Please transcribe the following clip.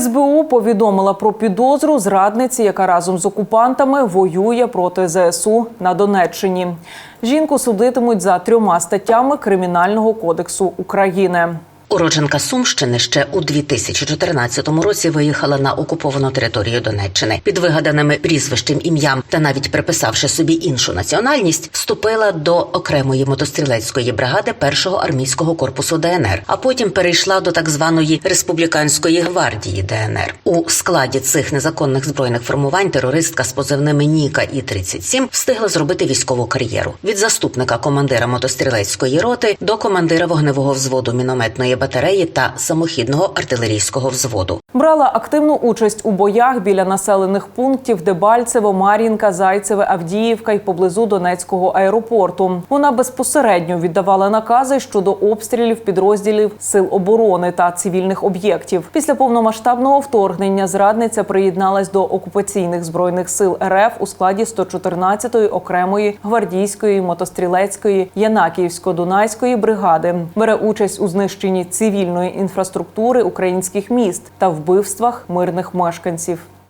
СБУ повідомила про підозру зрадниці, яка разом з окупантами воює проти ЗСУ на Донеччині. Жінку судитимуть за трьома статтями Кримінального кодексу України. Уродженка Сумщини ще у 2014 році виїхала на окуповану територію Донеччини під вигаданими прізвищем, ім'ям та навіть приписавши собі іншу національність, вступила до окремої мотострілецької бригади першого армійського корпусу ДНР, а потім перейшла до так званої республіканської гвардії ДНР. У складі цих незаконних збройних формувань терористка з позивними Ніка і 37 встигла зробити військову кар'єру від заступника командира мотострілецької роти до командира вогневого взводу мінометної батареї та самохідного артилерійського взводу. Брала активну участь у боях біля населених пунктів Дебальцево, Мар'їнка, Зайцеве, Авдіївка і поблизу Донецького аеропорту. Вона безпосередньо віддавала накази щодо обстрілів підрозділів сил оборони та цивільних об'єктів. Після повномасштабного вторгнення зрадниця приєдналась до окупаційних збройних сил РФ у складі 114-ї окремої гвардійської мотострілецької Янакіївсько-Дунайської бригади. Бере участь у знищенні цивільної інфраструктури українських міст та вбивствах мирних мешканців.